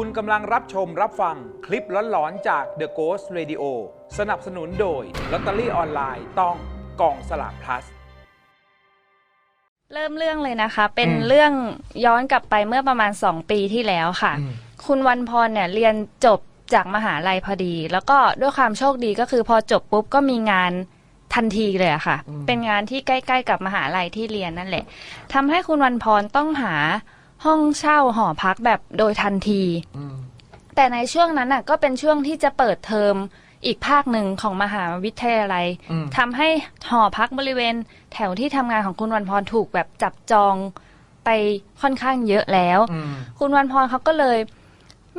คุณกำลังรับชมรับฟังคลิปหลอนๆจาก The Ghost Radio สนับสนุนโดยลอตเตอรี่ออนไลน์ต้องกองสลาก plus เริ่มเรื่องเลยนะคะ เป็นอืมเรื่องย้อนกลับไปเมื่อประมาณสองปีที่แล้วค่ะอืมคุณวันพรเนี่ยเรียนจบจากมหาลัยพอดี แล้วก็ด้วยความโชคดีก็คือพอจบปุ๊บก็มีงานทันทีเลยอะค่ะ เป็นงานที่ใกล้ ๆ กับมหาลัยที่เรียนนั่นแหละทำให้คุณวันพรต้องหา ห้องเช่าหอพักแบบโดยทันที แต่ในช่วงนั้นน่ะ ก็เป็นช่วงที่จะเปิดเทอมอีกภาคหนึ่งของมหาวิทยาลัยอืมทำให้หอพักบริเวณ แถวที่ทำงานของคุณวันพรถูกแบบจับจองไปค่อนข้างเยอะแล้วอืมคุณวันพรเขาก็เลย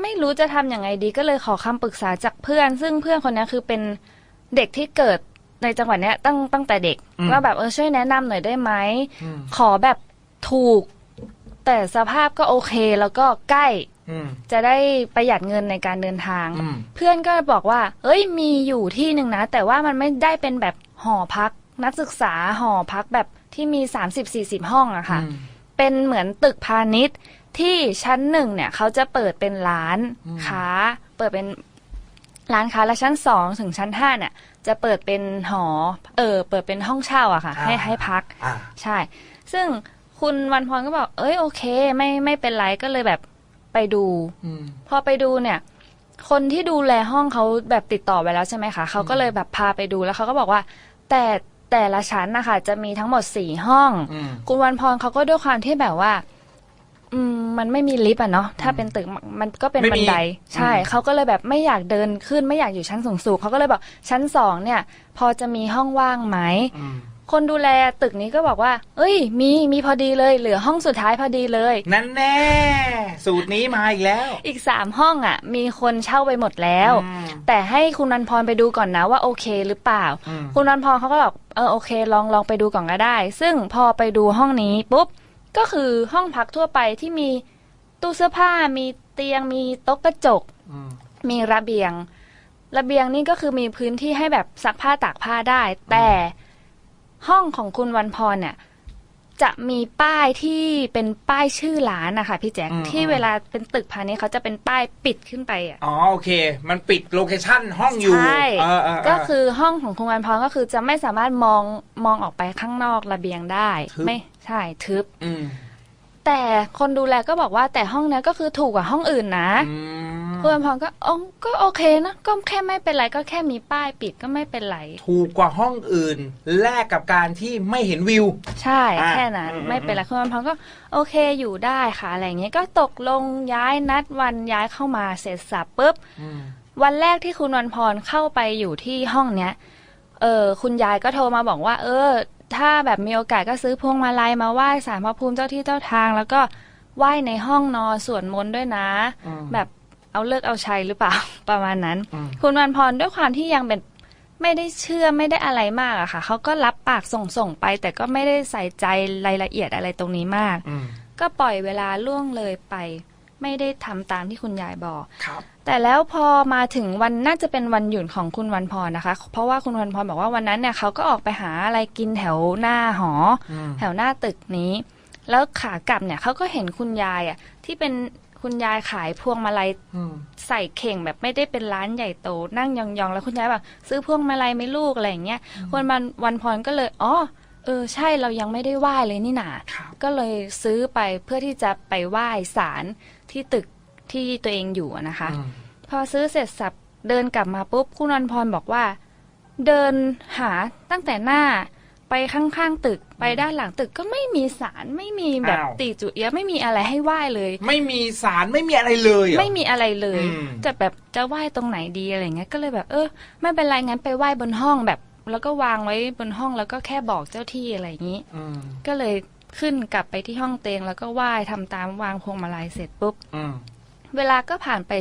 ไม่รู้จะทำอย่างไงดี ก็เลยขอคำปรึกษาจากเพื่อน ซึ่งเพื่อนคนนี้คือเป็นเด็กที่เกิดในจังหวัดเนี้ยตั้งตั้งแต่เด็กอืมว่าแบบเออช่วยแนะนำหน่อยได้ไหมอืมขอแบบถูก แต่สภาพก็โอเคแล้วก็ใกล้ อืม จะได้ประหยัดเงินในการเดินทาง อืม เพื่อนก็บอกว่า เอ้ยมีอยู่ที่หนึ่งนะ แต่ว่ามันไม่ได้เป็นแบบหอพัก นักศึกษาหอพักแบบที่มี 30-40 ห้องอะค่ะ อืม เป็นเหมือนตึกพาณิชย์ที่ชั้นหนึ่งเนี่ย เขาจะเปิดเป็นร้านอืม ค้า เปิดเป็นร้านค้าและชั้นสองถึงชั้นห้าเนี่ย จะเปิดเป็นหอ เออเปิดเป็นห้องเช่าอะค่ะ ให้ให้พัก อ่า ใช่ ซึ่ง คุณวันพรก็บอก เอ้ยโอเค ไม่ไม่เป็นไรก็เลยแบบไปดู อืม พอไปดูเนี่ย คนที่ดูแลห้องเขาแบบติดต่อไปแล้วใช่ไหมคะเขาก็เลยแบบพาไปดูแล้วเขาก็บอกว่า แต่แต่ละชั้นนะคะจะมีทั้งหมดสี่ห้อง อืม คุณวันพรเขาก็ด้วยความที่แบบว่า อืม มันไม่มีลิฟต์อะเนาะถ้าเป็นตึกมันมันก็เป็นไม่มีบันได ใช่ อืม เขาก็เลยแบบไม่อยากเดินขึ้นไม่อยากอยู่ชั้นสูงสูงเขาก็เลยบอกชั้นสองเนี่ย พอจะมีห้องว่างไหม อืม คนดูแลตึกนี้ก็บอกว่า เอ้ย มีมีพอดีเลย เหลือห้องสุดท้ายพอดีเลย นั่นแน่ สูตรนี้มาอีกแล้ว อีกสามห้องอะ มีคนเช่าไปหมดแล้วอืมแต่ให้คุณนันพรไปดูก่อนนะว่าโอเคหรือเปล่าอืมคุณนันพรเขาก็บอกเออโอเค ลองลองไปดูก่อนก็ได้ ซึ่งพอไปดูห้องนี้ปุ๊บก็คือห้องพักทั่วไปที่มีตู้เสื้อผ้ามีเตียงมีโต๊ะกระจกอืมมีระเบียง ระเบียงนี่ก็คือมีพื้นที่ให้แบบซักผ้าตากผ้าได้ แต่ ห้องของคุณวันพรเนี่ยจะมีป้ายที่เป็นป้ายชื่อร้านนะคะพี่แจ๊คอืม ที่เวลาเป็นตึกพาณิชย์เขาจะเป็นป้ายปิดขึ้นไปอะ อ๋อโอเค มันปิดโลเคชั่นห้องอยู่ใช่ เออเออเออก็คือห้องของคุณวันพรก็คือจะไม่สามารถมองมองออกไปข้างนอกระเบียงได้ ทึบ ไม่ใช่ทึบอืม แต่คนดูแลก็บอกว่าแต่ห้องเนี้ยก็คือถูกกว่าห้องอื่นนะอืมคุณวันพรก็อ๋อก็โอเคนะก็แค่ไม่เป็นไรก็แค่มีป้ายปิดก็ไม่เป็นไรถูกกว่าห้องอื่น แลกกับการที่ไม่เห็นวิว ใช่อะแค่นั้นอืมไม่เป็นไรคุณวันพรก็โอเคอยู่ได้ค่ะอะไรอย่างเงี้ยก็ตกลงย้ายนัดวันย้ายเข้ามาเสร็จสับปุ๊บอืมวันแรกที่คุณวันพรเข้าไปอยู่ที่ห้องเนี้ยเออคุณยายก็โทรมาบอกว่า เออ ถ้าแบบมีโอกาสก็ซื้อพวงมาลัยมาไหว้ศาลพระภูมิเจ้าที่เจ้าทาง แล้วก็ไหว้ในห้องนอนสวดมนต์ด้วยนะ อืม แบบเอาเลิกเอาชัยหรือเปล่า ประมาณนั้น อืม คุณวันพรด้วยความที่ยังเป็นไม่ได้เชื่อไม่ได้อะไรมากอะค่ะเขาก็รับปากส่งส่งๆไป แต่ก็ไม่ได้ใส่ใจรายละเอียดอะไรตรงนี้มาก อืม ก็ปล่อยเวลาล่วงเลยไป ไม่ได้ทำตามที่คุณยายบอกครับ แต่แล้วพอมาถึงวันน่าจะเป็นวันหยุดของคุณวันพรนะคะ เพราะว่าคุณวันพรบอกว่าวันนั้นเนี่ยเขาก็ออกไปหาอะไรกินแถวหน้าหออืมแถวหน้าตึกนี้ แล้วขากลับเนี่ยเขาก็เห็นคุณยายอะที่เป็นคุณยายขายพวงมาลัยอืมใส่เข่งแบบไม่ได้เป็นร้านใหญ่โตนั่งยองๆ แล้วคุณยายแบบซื้อพวงมาลัยไหม่ลูกอะไรอย่างเงี้ยคุณวันวันพรก็เลยอ๋อเออใช่เรายังไม่ได้ไหว้เลยนี่นาครับก็เลยซื้อไปเพื่อที่จะไปไหว้ศาล ที่ตึกที่ตัวเองอยู่อะนะคะอืมพอซื้อเสร็จสับเดินกลับมาปุ๊บคุณวันพรบอกว่า เดินหาตั้งแต่หน้าไปข้างๆตึกไปด้านหลังตึกก็ไม่มีสารไม่มีแบบอ้าว ตีจุเอียะไม่มีอะไรให้ไหว้เลย ไม่มีสารไม่มีอะไรเลยเหรอ ไม่มีอะไรเลย อืม จะแบบจะไหว้ตรงไหนดีอะไรเงี้ยก็เลยแบบ เออ ไม่เป็นไรงั้นไปไหว้บนห้องแบบ แล้วก็วางไว้บนห้องแล้วก็แค่บอกเจ้าที่อะไรอย่างนี้ อืมก็เลย ขึ้นกลับไปที่ห้องเตงแล้วก็ไหว้ทำตามวางพวงมาลัยเสร็จปุ๊บอืมเวลาก็ผ่านไป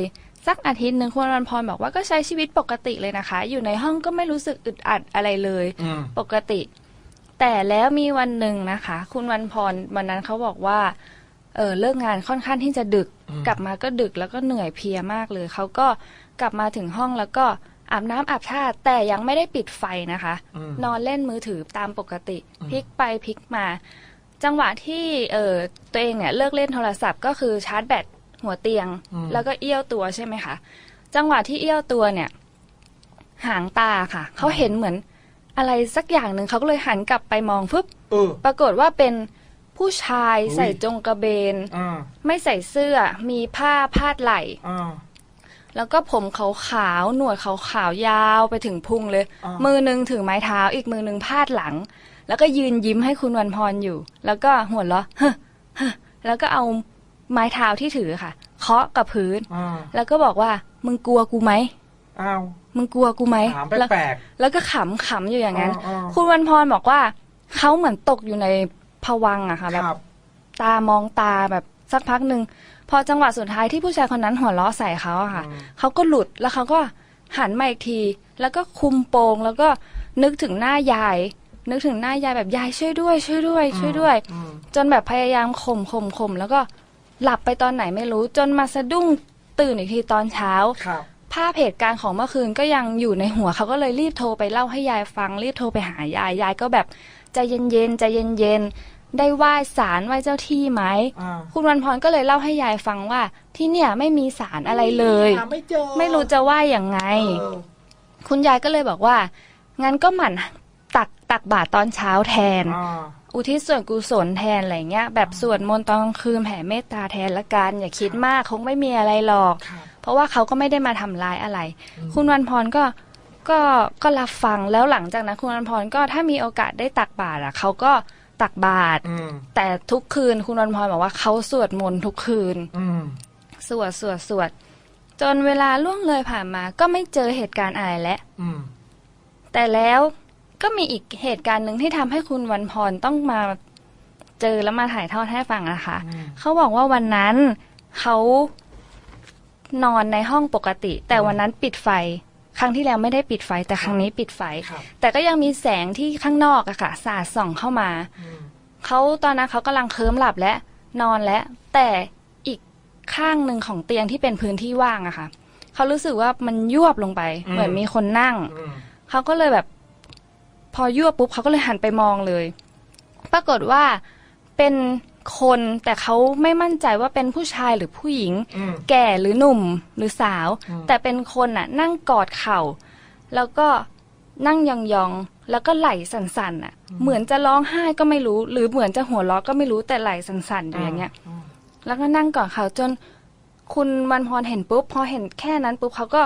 สักอาทิตย์หนึ่งคุณวันพรบอกว่าก็ใช้ชีวิตปกติเลยนะคะ อยู่ในห้องก็ไม่รู้สึกอึดอัดอะไรเลย อืมปกติ แต่แล้วมีวันหนึ่งนะคะ คุณวันพรวันนั้นเขาบอกว่า เออเลิกงานค่อนข้างที่จะดึก อืมกลับมาก็ดึกแล้วก็เหนื่อยเพลียมากเลยเขาก็กลับมาถึงห้องแล้วก็อาบน้ำอาบท่าแต่ยังไม่ได้ปิดไฟนะคะ อืม นอนเล่นมือถือตามปกติ อืม พลิกไปพลิกมา จังหวะที่เออตัวเองเนี่ยเลิกเล่นโทรศัพท์ก็คือชาร์จแบตหัวเตียงอืมแล้วก็เอี้ยวตัวใช่ไหมคะจังหวะที่เอี้ยวตัวเนี่ย หางตาค่ะเขาเห็นเหมือนอะไรสักอย่างหนึ่งเขาก็เลยหันกลับไปมองฟึบเออปรากฏว่าเป็นผู้ชายอุ๊ยใส่จงกระเบนอ่าไม่ใส่เสื้อมีผ้าพาดไหล่อ่าแล้วก็ผมขาวขาวๆหนวดขาวขาวๆยาวไปถึงพุงเลยอ่ามืมือหนึงถือไม้เท้าอีกมือหนึงพาดหลัง แล้วก็ยืนยิ้มให้คุณวันพรอยู่ แล้วก็หัวเราะเฮ้อเฮ้อแล้วก็เอาไม้เท้าที่ถือค่ะ เคาะกับพื้นอ่าแล้วก็บอกว่า มึงกลัวกูไหมอ้าวมึงกลัวกูไหมถามแล้วแปลกแล้วก็ขำขำอยู่อย่างนั้นอ่าๆคุณวันพรบอกว่าเขาเหมือนตกอยู่ในภวังค์อะค่ะๆแบบครับตามองตาแบบสักพักหนึ่งพอจังหวะสุดท้ายที่ผู้ชายคนนั้นหัวเราะใส่เขาอะค่ะอืมเขาก็หลุดแล้วเขาก็หันมาอีกที แล้วก็คุมโปงแล้วก็นึกถึงหน้ายาย นึกถึงหน้ายายแบบยายช่วยด้วย ช่วยด้วย ช่วยด้วยอืมจนแบบพยายามข่มข่มข่มแล้วก็หลับไปตอนไหนไม่รู้ จนมาสะดุ้งตื่นอีกทีตอนเช้าครับภาพเหตุการณ์ของเมื่อคืนก็ยังอยู่ในหัวเขาก็เลยรีบโทรไปเล่าให้ยายฟัง รีบโทรไปหายายยายก็แบบใจเย็นๆใจเย็นๆได้ไหว้ศาลไหว้เจ้าที่ไหมอ่าคุณวันพรก็เลยเล่าให้ยายฟังว่า ที่เนี่ยไม่มีสารอะไรเลยหาไม่เจอไม่รู้จะไหว้อย่างไงเออคุณยายก็เลยบอกว่างั้นก็หมั่น ตักตักบาตรตอนเช้าแทนอ่าอุทิศส่วนกุศลแทนอะไรเงี้ย แบบสวดมนต์ตอนกลางคืนแผ่เมตตาแทนละกันอย่าคิดมากคงไม่มีอะไรหรอกครับเพราะว่าเขาก็ไม่ได้มาทำร้ายอะไร คุณวันพรก็ก็ก็รับฟังแล้วหลังจากนั้นคุณวันพรก็ถ้ามีโอกาสได้ตักบาตรอะเขาก็ตักบาตรอืมแต่ทุกคืนคุณวันพรบอกว่าเขาสวดมนต์ทุกคืนอืมสวดสวดสวดจนเวลาล่วงเลยผ่านมา ก็ไม่เจอเหตุการณ์อะไรแล้วอืมแต่แล้ว ก็มีอีกเหตุการณ์หนึ่งที่ทำให้คุณวันพรต้องมาเจอแล้วมาถ่ายทอดให้ฟังนะคะอืมเขาบอกว่าวันนั้นเขานอนในห้องปกติ แต่วันนั้นปิดไฟ ครั้งที่แล้วไม่ได้ปิดไฟ แต่ครั้งนี้ปิดไฟครับแต่ก็ยังมีแสงที่ข้างนอกอะค่ะ สาดส่องเข้ามาอืมเขาตอนนั้นเขากำลังเคลิ้มหลับและนอนและ แต่อีกข้างหนึ่งของเตียงที่เป็นพื้นที่ว่างอะค่ะ เขารู้สึกว่ามันยวบลงไป เหมือนมีคนนั่งอืมเขาก็เลยแบบ พอยั่วปุ๊บเขาก็เลยหันไปมองเลย ปรากฏว่าเป็นคนแต่เขาไม่มั่นใจว่าเป็นผู้ชายหรือผู้หญิง อืม แก่หรือหนุ่มหรือสาว อืม แต่เป็นคนน่ะ นั่งกอดเข่า แล้วก็นั่งยองๆแล้วก็ไหลสั่นๆน่ะ เหมือนจะร้องไห้ก็ไม่รู้ หรือเหมือนจะหัวเราะก็ไม่รู้แต่ไหลสั่นๆอยู่อย่างเงี้ยอืมแล้วก็นั่งกอดเขาจนคุณวันพรเห็นปุ๊บพอเห็นแค่นั้นปุ๊บเขาก็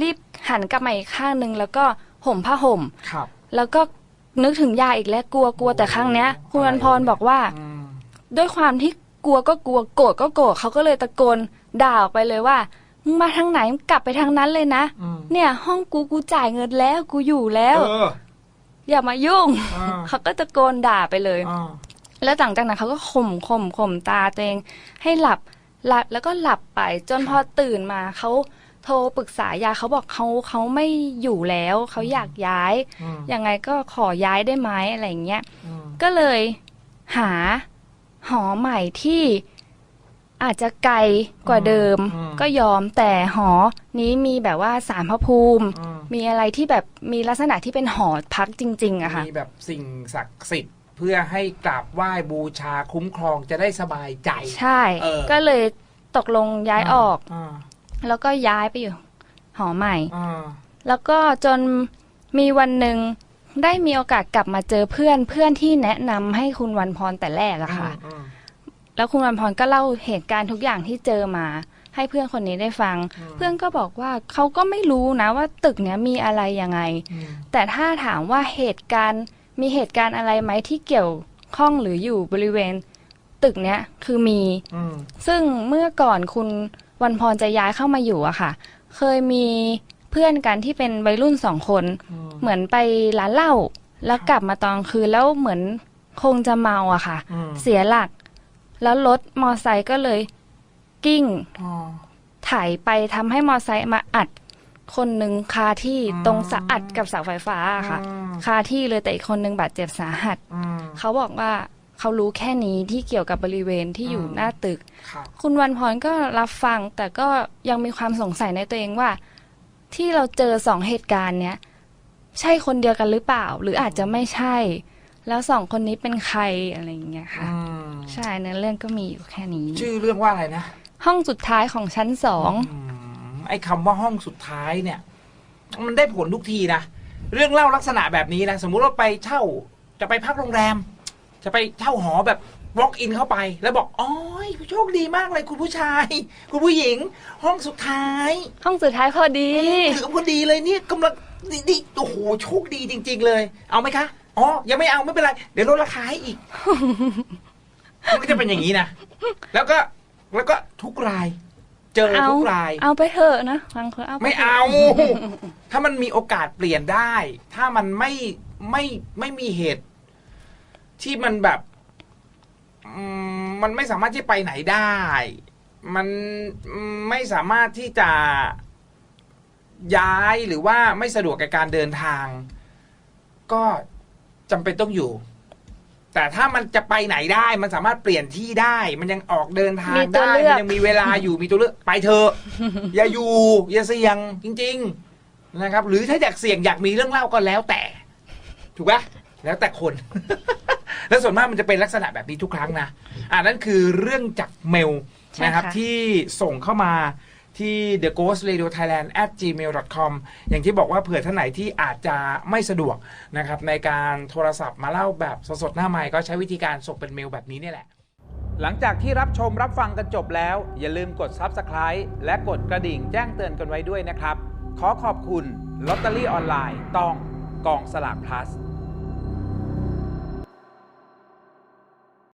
รีบหันกลับมาอีกข้างหนึ่งแล้วก็ห่มผ้าห่ม ครับ แล้วก็นึกถึงยายอีกแล้วกลัวกลัวแต่ครั้งเนี้ย คุณวันพรบอกว่าอืมด้วยความที่กลัวก็กลัวโกรธก็โกรธเขาก็เลยตะโกนด่าออกไปเลยว่ามึงมาทางไหนมึงกลับไปทางนั้นเลยนะอืมเนี่ย ห้องกูกูจ่ายเงินแล้วกูอยู่แล้วเอออย่ามายุ่งอ่าเขาก็ตะโกนด่าไปเลยอ่าแล้วหลังจากนั้นเขาก็ข่มข่มข่มตาตัวเองให้หลับหลับแล้วก็หลับไป จนพอตื่นมาเขา โทรปรึกษายายเขาบอกเขาเขาไม่อยู่แล้วเขาอยากย้ายอืมยังไงก็ขอย้ายได้ไหมอะไรอย่างเงี้ยอืมก็เลยหาหอใหม่ที่อาจจะไกลกว่าเดิม ก็ยอมแต่หอนี้มีแบบว่าสารพระภูมิอืมมีอะไรที่แบบมีลักษณะที่เป็นหอพักจริง ๆอะค่ะมีแบบสิ่งศักดิ์สิทธิ์เพื่อให้กราบไหว้บูชาคุ้มครองจะได้สบายใจ ใช่เออก็เลยตกลงย้ายออกอ่า แล้วก็ย้ายไปอยู่ หอใหม่อ่าแล้วก็จนมีวันหนึ่งได้มีโอกาสกลับมาเจอเพื่อนเพื่อนที่แนะนำให้คุณวันพรแต่แรกอะค่ะอืมแล้วคุณวันพรก็เล่าเหตุการณ์ทุกอย่างที่เจอมา ให้เพื่อนคนนี้ได้ฟังอืมเพื่อนก็บอกว่าเขาก็ไม่รู้นะว่าตึกเนี้ยมีอะไรยังไงอืมแต่ถ้าถามว่าเหตุการณ์มีเหตุการณ์อะไรไหมที่เกี่ยวข้องหรืออยู่บริเวณ ตึกเนี้ยคือมีอืมซึ่งเมื่อก่อนคุณ วันพรจะย้ายเข้ามาอยู่อะค่ะ เคยมีเพื่อนกันที่เป็นวัยรุ่นสองคนอืมเหมือนไปร้านเหล้าแล้วกลับมาตอนคืนแล้วเหมือนคงจะเมาอะค่ะอืมเสียหลัก แล้วรถมอไซค์ก็เลยกิ้งอ๋อไถไปทำให้มอไซค์มาอัด คนหนึ่งคาที่อืมตรงสะอัดกับเสาไฟฟ้าอะค่ะอืมคาที่เลยแต่อีกคนหนึ่งบาดเจ็บสาหัสอืมเขาบอกว่า เขารู้แค่นี้ที่เกี่ยวกับบริเวณที่อยู่อืมหน้าตึกครับคุณวันพรก็รับฟังแต่ก็ยังมีความสงสัยในตัวเองว่า ที่เราเจอสองเหตุการณ์เนี้ยใช่คนเดียวกันหรือเปล่า หรืออาจจะไม่ใช่ แล้วสองคนนี้เป็นใครอะไรอย่างเงี้ยค่ะอืมใช่เนื้อเรื่องก็มีอยู่แค่นี้ ชื่อเรื่องว่าอะไรนะห้องสุดท้ายของชั้นสองอืมไอ้คำว่าห้องสุดท้ายเนี่ย มันได้ผลทุกทีนะ เรื่องเล่าลักษณะแบบนี้นะ สมมุติว่าไปเช่าจะไปพักโรงแรม จะไปเช่าหอแบบ walk in เข้าไป แล้วบอกอ๋อยโชคดีมากเลยคุณผู้ชาย คุณผู้หญิง ห้องสุดท้าย ห้องสุดท้ายพอดีถือพอดีเลยเนี่ยกำลังดีดีโอ้โหโชคดีจริง ๆ เลย เอาไหมคะอ๋อยังไม่เอาไม่เป็นไร เดี๋ยวลดราคาให้อีกมันก็จะเป็นอย่างนี้นะแล้วก็แล้วก็ทุกราย เจอเอาทุกราย เอาไปเถอะนะบางคนเอาปไม่ถะเอา ถ้ามันมีโอกาสเปลี่ยนได้ ถ้ามันไม่ไม่ไม่มีเหตุ ที่มันแบบอืมมันไม่สามารถที่ไปไหนได้ มันไม่สามารถที่จะย้ายหรือว่าไม่สะดวกกับการเดินทาง ก็จำเป็นต้องอยู่ แต่ถ้ามันจะไปไหนได้ มันสามารถเปลี่ยนที่ได้ มันยังออกเดินทางมีตัวได้เลือกมันยังมีเวลาอยู่มีตัวเลือกไปเถอะอย่าอยู่อย่าเสี่ยงจริง ๆนะครับ หรือถ้าอยากเสี่ยงอยากมีเรื่องเล่าก็แล้วแต่ ถูกปะแล้วแต่คน แล้วส่วนมากมันจะเป็นลักษณะแบบนี้ทุกครั้งนะอ่านั่นคือเรื่องจากเมลใช่นะครับค่ะที่ส่งเข้ามาที่ the ghost radio thailand at gmail com อย่างที่บอกว่าเผื่อท่านไหนที่อาจจะไม่สะดวกนะครับในการโทรศัพท์มาเล่าแบบสดๆหน้าไมค์ก็ใช้วิธีการส่งเป็นเมลแบบนี้เนี่ยแหละ หลังจากที่รับชมรับฟังกันจบแล้ว อย่าลืมกด Subscribe และกดกระดิ่งแจ้งเตือนกันไว้ด้วยนะครับ ขอขอบคุณลอตเตอรี่ออนไลน์ต้องกองสลาก plus